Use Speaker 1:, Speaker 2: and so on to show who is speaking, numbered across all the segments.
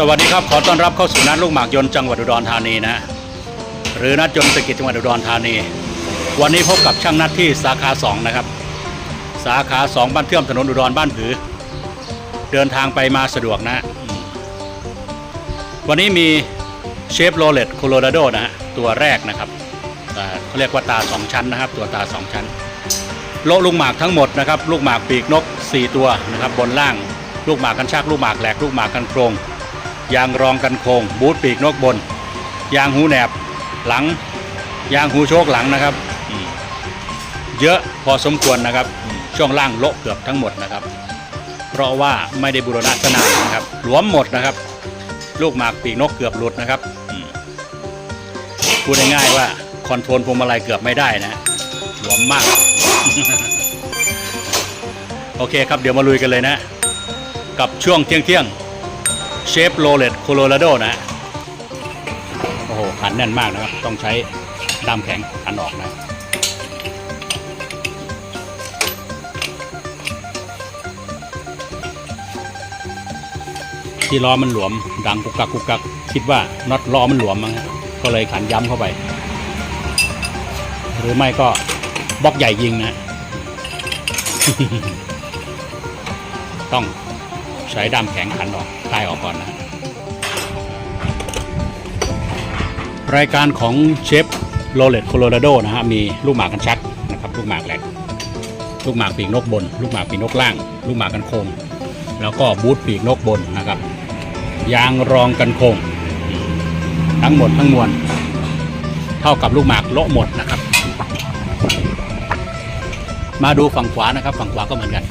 Speaker 1: สวัสดีครับ ขอต้อนรับเข้าสู่นัดลูกหมากยนต์จังหวัดอุดรธานีนะ หรือนัดยนต์เศรษฐกิจจังหวัดอุดรธานี วันนี้พบกับช่างนัดที่สาขา 2 นะครับ สาขา 2 บ้านเทื่อมถนนอุดรบ้านผือ เดินทางไปมาสะดวกนะ วันนี้มีเชฟโรเลตโคโลราโดนะฮะตัวแรกนะครับเขาเรียกว่าตา 2 ชั้นนะครับ ตัวตา 2 ชั้น โลลูกหมากทั้งหมดนะครับ ลูกหมากปีกนก 4 ตัวนะครับ บนล่าง ลูกหมากกันชากลูกหมากแหลก ลูกหมากกันโครง ยางรองกันโคงบูทปีกนกบน ยางหูแหนบหลัง ยางหูโชคหลังนะครับ เยอะพอสมควรนะครับ ช่วงล่างโละเกือบทั้งหมดนะครับ เพราะว่าไม่ได้บูรณะสนานนะครับ หลวมหมดนะครับ ลูกหมากปีกนกเกือบหลุดนะครับพูดง่ายๆว่าคอนโทรลพวงมาลัยเกือบไม่ได้นะหลวมมาก โอเคครับเดี๋ยวมาลุยกันเลยนะ กับช่วงเที่ยงเที่ยง เชฟโรเลตโคโลราโดนะ โอ้โหขันแน่นมากนะครับ ต้องใช้ด้ามแข็งขันออกนะ ที่ล้อมันหลวม ดังกุกกักกุกกักคิดว่าน็อตล้อมันหลวมมั้งก็เลยขันย้ำเข้าไป หรือไม่ก็บล็อกใหญ่ยิงนะ ต้อง ใช้ด้ามแข็งขันออกคลายออกก่อนนะ รายการของเชฟโรเลตโคโลราโดนะฮะมีลูกหมากกันชักนะครับลูกหมากแหลกลูกหมากปีกนกบน ลูกหมากปีกนกล่าง ลูกหมากกันโคงแล้วก็บูทปีกนกบนนะครับ ยางรองกันโคงทั้งหมดทั้งมวลเท่ากับลูกหมากโละหมดนะครับ มาดูฝั่งขวานะครับ ฝั่งขวาก็เหมือนกัน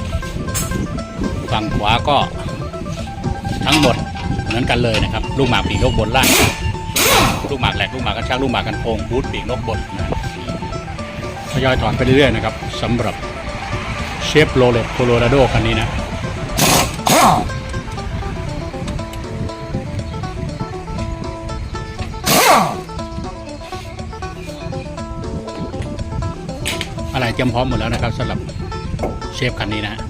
Speaker 1: ฝั่งขวาก็ ทั้งหมดเหมือนกันเลยนะครับ ลูกหมากปีกนกบนล่าง ลูกหมากแหลกลูกหมากกันชักลูกหมากกันโพงบูทปีกนกบนนะทยอยถอนไปเรื่อยๆนะครับสำหรับเชฟโรเลตโคโลราโดคันนี้นะอะไรเตรียมพร้อมหมดแล้วนะครับสำหรับเชฟคันนี้นะฮะ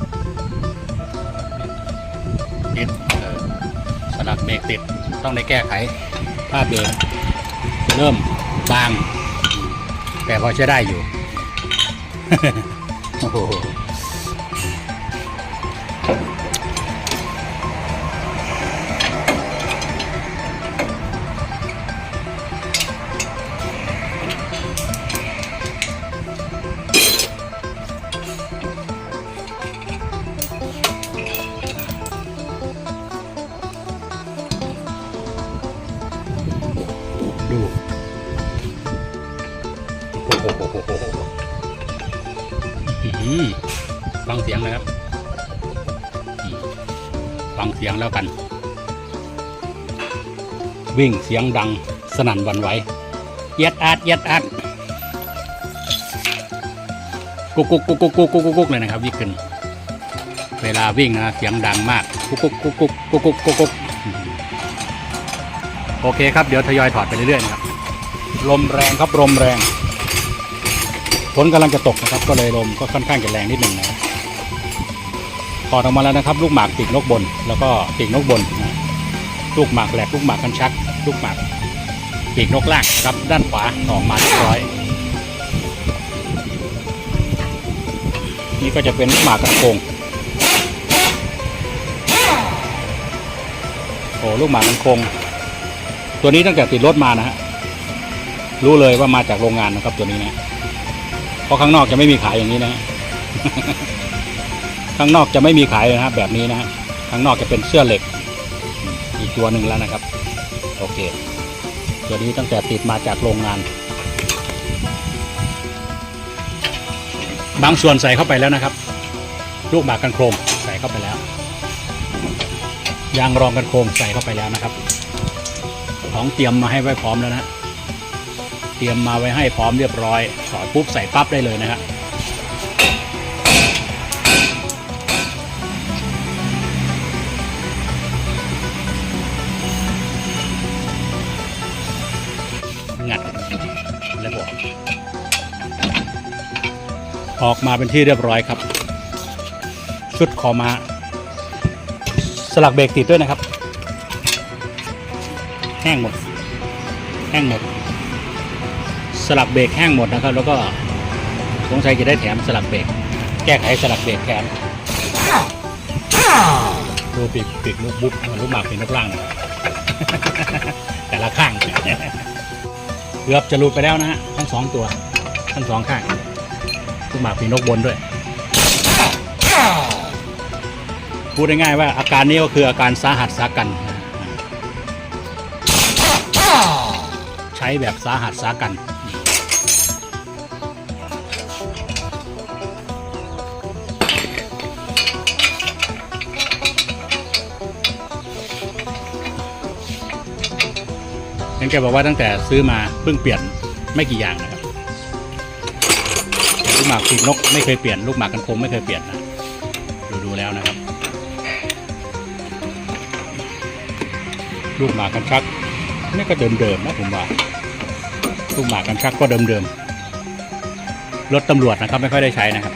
Speaker 1: ติดเอ่อสลักเบรกติดต้องได้แก้ไขภาพเบรกเริ่มบาง แต่พอใช้ได้อยู่ โอ้โห ฟังเสียงนะครับ ฟังเสียงแล้วกัน วิ่งเสียงดังสนั่นวันไหวเย็ดอัดเย็ดอัดกุกกุกกุกกุกกุกกุกกุกกุกเลยนะครับวิ่งขึ้น เวลาวิ่งนะเสียงดังมาก กุกกุกกุกกุกกุกกุกกุกกุกโอเคครับ เดี๋ยวทยอยถอดไปเรื่อยๆนะครับ ลมแรงครับลมแรง ฝนกำลังจะตกนะครับ ก็เลยลมก็ค่อนข้างจะแรงนิดหนึ่งนะครับถอดออกมาแล้วนะครับ ลูกหมากปีกนกบน แล้วก็ปีกนกบนนะลูกหมากแหลกลูกหมากกันชัก ลูกหมากปีกนกล่างครับ ด้านขวาออกมาเรียบร้อย นี่ก็จะเป็นลูกหมากกันโคงโอ้ลูกหมากกันโคง ตัวนี้ตั้งแต่ติดรถมานะฮะรู้เลยว่ามาจากโรงงานนะครับตัวนี้นะ เพราะข้างนอกจะไม่มีขายอย่างนี้นะข้างนอกจะไม่มีขายเลยนะครับแบบนี้นะข้างนอกจะเป็นเสื้อเหล็ก อีกตัวหนึ่งแล้วนะครับ โอเค ตัวนี้ตั้งแต่ติดมาจากโรงงาน บางส่วนใส่เข้าไปแล้วนะครับ ลูกหมากกันโครมใส่เข้าไปแล้วยางรองกันโครมใส่เข้าไปแล้วนะครับ ของเตรียมมาให้ไว้พร้อมแล้วนะ เตรียมมาไว้ให้พร้อมเรียบร้อยถอดปุ๊บใส่ปั๊บได้เลยนะครับงัดแล้วก็ออกมาเป็นที่เรียบร้อยครับ ชุดคอมา สลักเบรกติดด้วยนะครับ แห้งหมด แห้งหมด สลักเบรกแห้งหมดนะครับ แล้วก็สงสัยจะได้แถมสลักเบรกแก้ไขสลักเบรกแถมดูปีกปีกลูกบุ๊บลูกหมากเป็นลูกล่าง แต่ละข้างเกือบจะหลุดไปแล้วนะฮะทั้งสองตัว ทั้งสองข้างลูกหมากปีนกบนด้วยพูดง่ายๆว่าอาการนี้ก็คืออาการสาหัสสากัน ใช้แบบสาหัสสากัน กบอกว่าตั้งแต่ซื้อมาเพิ่งเปลี่ยนไม่กี่อย่างนะครับลูกหมากปีกนกไม่เคยเปลี่ยนลูกหมากกันคมไม่เคยเปลี่ยนนะดูดูแล้วนะครับ ลูกหมากกันชักนี่ก็เดิมๆนะผมว่าลูกหมากกันชักก็เดิมๆรถตำรวจนะครับไม่ค่อยได้ใช้นะครับ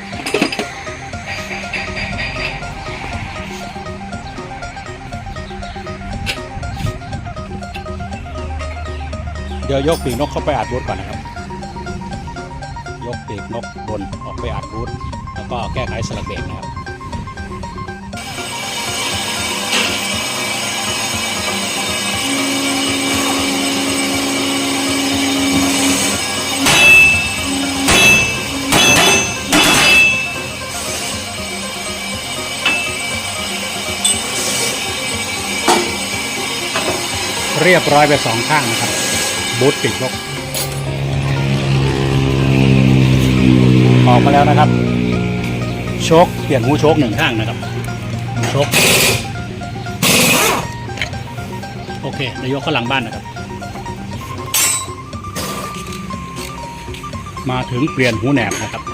Speaker 1: เดี๋ยวยกปีกนกเข้าไปอัดบูธก่อนนะครับ ยกปีกนกบนออกไปอัดบูธแล้วก็แก้ไขสลักเบรกนะครับเรียบร้อยไปสองข้างนะครับ บูธปีกนกออกมาแล้วนะครับ โชคเปลี่ยนหูโชคหนึ่งข้างนะครับหูโชคโอเคเดี๋ยวยกเข้าหลังบ้านนะครับ มาถึงเปลี่ยนหูแหนบนะครับ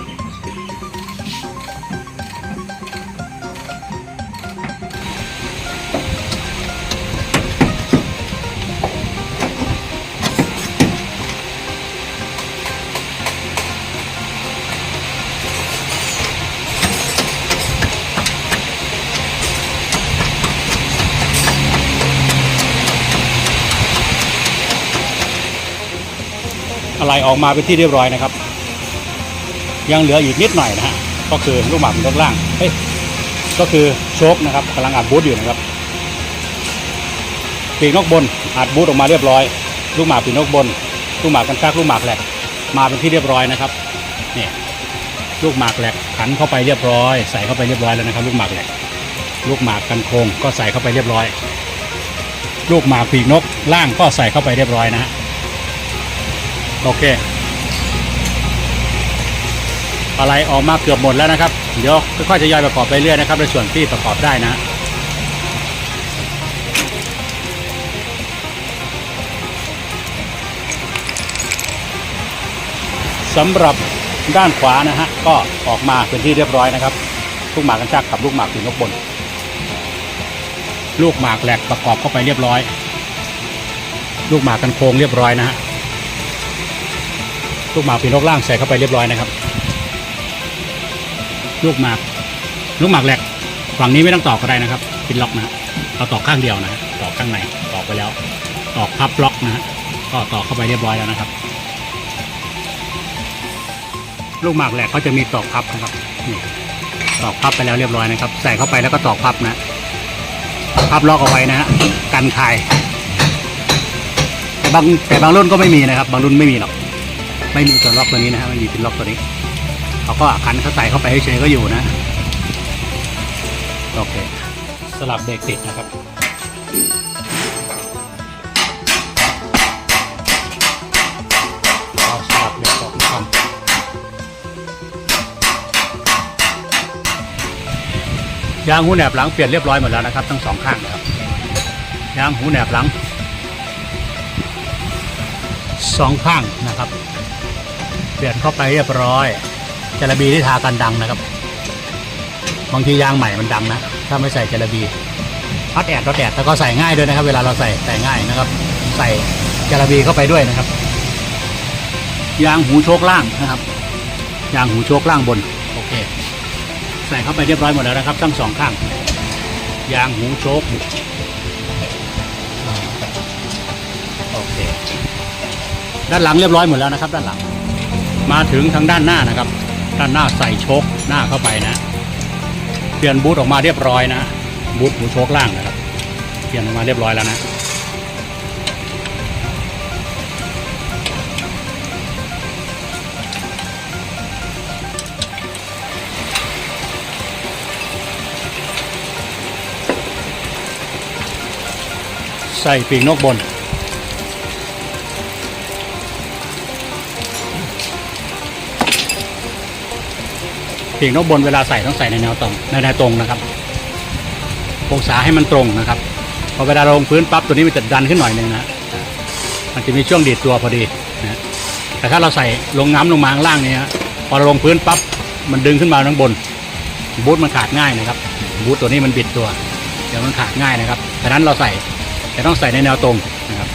Speaker 1: อะไรออกมาเป็นที่เรียบร้อยนะครับ ยังเหลืออีกนิดหน่อยนะฮะก็คือลูกหมากเป็นลูกล่างเฮ้ยก็คือโชคนะครับกำลังอัดบูทอยู่นะครับปีกนกบนอัดบูทออกมาเรียบร้อย ลูกหมากปีกนกบน ลูกหมากกันชากลูกหมากแหลกมาเป็นที่เรียบร้อยนะครับเนี่ยลูกหมากแหลกขันเข้าไปเรียบร้อย ใส่เข้าไปเรียบร้อยแล้วนะครับ ลูกหมากแหลกลูกหมากกันโคงก็ใส่เข้าไปเรียบร้อย ลูกหมากปีกนกล่างก็ใส่เข้าไปเรียบร้อยนะฮะ โอเค อะไรออกมาเกือบหมดแล้วนะครับ เดี๋ยวค่อยๆจะย่อยประกอบไปเรื่อยนะครับในส่วนที่ประกอบได้นะสำหรับด้านขวานะฮะก็ออกมาเป็นที่เรียบร้อยนะครับ ลูกหมากกันชักกับลูกหมากถึงนกบน ลูกหมากแหลกประกอบเข้าไปเรียบร้อย ลูกหมากกันโค้งเรียบร้อยนะฮะ ลูกหมากปีนกล่างใส่เข้าไปเรียบร้อยนะครับ ลูกหมากลูกหมากแหลกฝั่งนี้ไม่ต้องตอกก็ได้นะครับปินล็อกนะเราตอกข้างเดียวนะตอกข้างในตอกไปแล้ว ตอกพับล็อกนะฮะก็ตอกเข้าไปเรียบร้อยแล้วนะครับ ลูกหมากแหลกเขาจะมีตอกพับนะครับนี่ตอกพับไปแล้วเรียบร้อยนะครับ ใส่เข้าไปแล้วก็ตอกพับนะพับล็อกเอาไว้นะฮะกันคายแต่บางแต่บางรุ่นก็ไม่มีนะครับ บางรุ่นไม่มีหรอก ไม่มีตัวล็อกตัวนี้นะฮะไม่มีพินล็อกตัวนี้เขาก็คันเขาใส่เข้าไปเฉยก็อยู่นะ โอเค สลับเบรกติดนะครับเอาสลับเบรกออกทำยางหูแหนบหลังเปลี่ยนเรียบร้อยหมดแล้วนะครับ ทั้งสองข้างนะครับยางหูแหนบหลังสองข้างนะครับ เปลี่ยนเข้าไปเรียบร้อยจระบีที่ทากันดังนะครับ บางทียางใหม่มันดังนะ ถ้าไม่ใส่จระบีพัดแอดรถแอดแล้วก็ใส่ง่ายด้วยนะครับ เวลาเราใส่ใส่ง่ายนะครับ ใส่จระบีเข้าไปด้วยนะครับ ยางหูโชคล่างนะครับ ยางหูโชคล่างบน โอเค ใส่เข้าไปเรียบร้อยหมดแล้วนะครับ ทั้งสองข้าง ยางหูโชคเค ด้านหลังเรียบร้อยหมดแล้วนะครับ ด้านหลัง มาถึงทางด้านหน้านะครับ ด้านหน้าใส่โชคหน้าเข้าไปนะเปลี่ยนบูทออกมาเรียบร้อยนะบูทหูโชคล่างนะครับเปลี่ยนออกมาเรียบร้อยแล้วนะใส่ปีกนกบน ปีกนกบนเวลาใส่ต้องใส่ในแนวตรงในแนวตรงนะครับ องศาให้มันตรงนะครับ พอเวลาลงพื้นปั๊บตัวนี้มันจะดันขึ้นหน่อยหนึงนะมันจะมีช่วงดีดตัวพอดีนะแต่ถ้าเราใส่ลงน้ำลงมาข้างล่างเนี่ยฮะพอเราลงพื้นปั๊บมันดึงขึ้นมาข้างบน บูทมันขาดง่ายนะครับ บูทตัวนี้มันบิดตัว เดี๋ยวมันขาดง่ายนะครับดังนั้นเราใส่แต่ต้องใส่ในแนวตรงนะครับ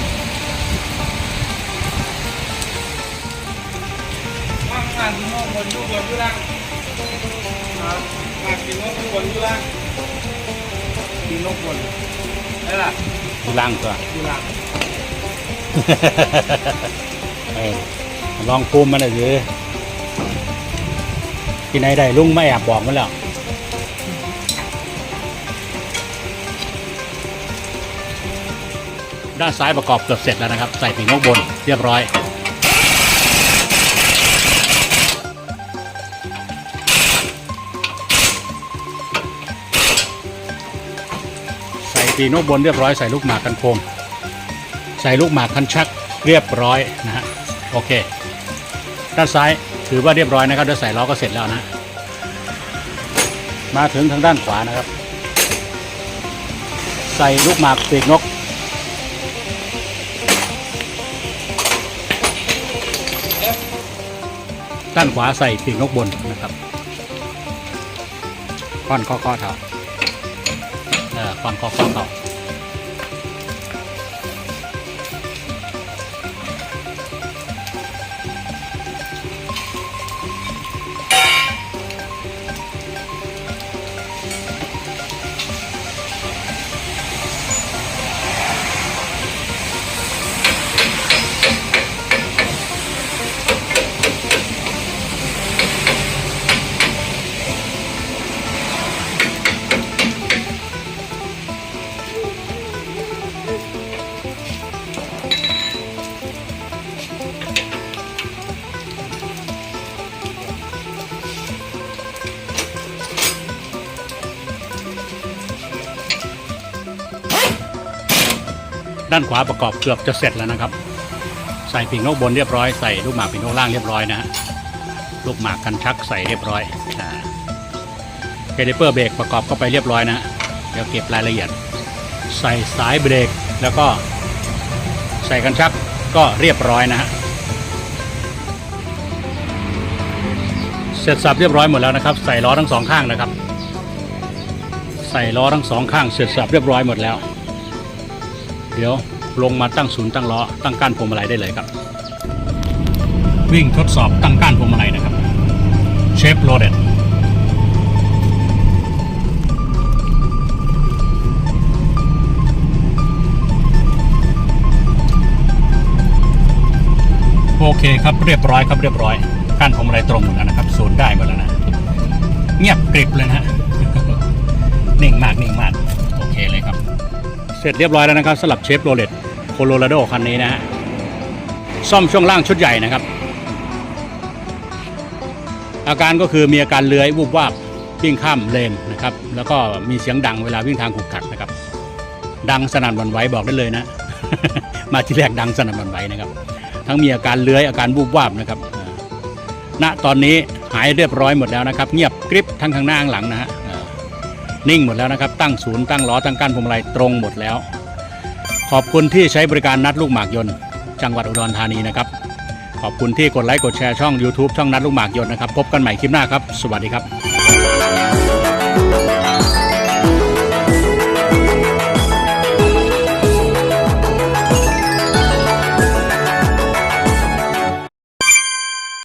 Speaker 2: มากมากกินนกบนอยู่บนยุล่าง ครับมากกินนกอยู่บนอยู่ล่างกินนกบนได้ล่ะ
Speaker 1: ดูล่างตัว
Speaker 2: อยู่ล่าง
Speaker 1: เออลองภูมิมันหน่อยสิที่ไหนได้ลุงไม่แอบบอกมันแล้วด้านซ้ายประกอบเกือบเสร็จแล้วนะครับ ใส่ปีกนกบนเรียบร้อย ใส่ปีนกบนเรียบร้อยใส่ลูกหมากกันโคม ใส่ลูกหมากคันชักเรียบร้อยนะฮะโอเค ด้านซ้ายถือว่าเรียบร้อยนะครับเดี๋ยวใส่ล้อก็เสร็จแล้วนะ มาถึงทางด้านขวานะครับ ใส่ลูกหมากปีกนก ด้านขวาใส่ปีกนกบนนะครับค่อนข้อข้อเท้า เออค่อ ด้านขวาประกอบเกือบจะเสร็จแล้วนะครับ ใส่ปีกนกบนเรียบร้อยใส่ลูกหมากปีกนกล่างเรียบร้อยนะฮะลูกหมากกันชักใส่เรียบร้อยอ่าเกลิเปอร์เบรกประกอบเข้าไปเรียบร้อยนะเดี๋ยวเก็บรายละเอียด ใส่สายเบรกแล้วก็ใส่กันชักก็เรียบร้อยนะฮะเสร็จสับเรียบร้อยหมดแล้วนะครับ ใส่ล้อทั้งสองข้างนะครับ ใส่ล้อทั้งสองข้างเสร็จสับเรียบร้อยหมดแล้ว ดี๋ยวลงมาตั้งศูนย์ตั้งล้อตั้งก้านพวงมาลัยได้เลยครับ วิ่งทดสอบตั้งก้านพวงมาลัยนะครับเชฟโรเดตโอเคครับเรียบร้อยครับเรียบร้อยก้านพวงมาลัยตรงหมดแล้วนะครับศูนย์ได้หมดแล้วนะ เงียบกริบเลยนะ เสร็จเรียบร้อยแล้วนะครับสำหรับเชฟโรเลตโคโลราโดคันนี้นะฮะซ่อมช่วงล่างชุดใหญ่นะครับ อาการก็คือมีอาการเลื้อยวูบวาบวิ่งข้ามเลนนะครับ แล้วก็มีเสียงดังเวลาวิ่งทางขรุขระนะครับ ดังสนั่นวันไหวบอกได้เลยนะ มาที่แรกดังสนั่นวันไหวนะครับ ทั้งมีอาการเลื้อยอาการวูบวาบนะครับณตอนนี้หายเรียบร้อยหมดแล้วนะครับ เงียบกริบทั้งข้างหน้าข้างหลังนะฮะ นิ่งหมดแล้วนะครับ ตั้งศูนย์ตั้งล้อตั้งก้านพวงมาลัยตรงหมดแล้ว ขอบคุณที่ใช้บริการนัดลูกหมากยนต์ จังหวัดอุดรธานีนะครับ ขอบคุณที่กดไลค์กดแชร์ช่อง YouTube ช่องนัดลูกหมากยนต์นะครับ พบกันใหม่คลิปหน้าครับ สวัสดีครับ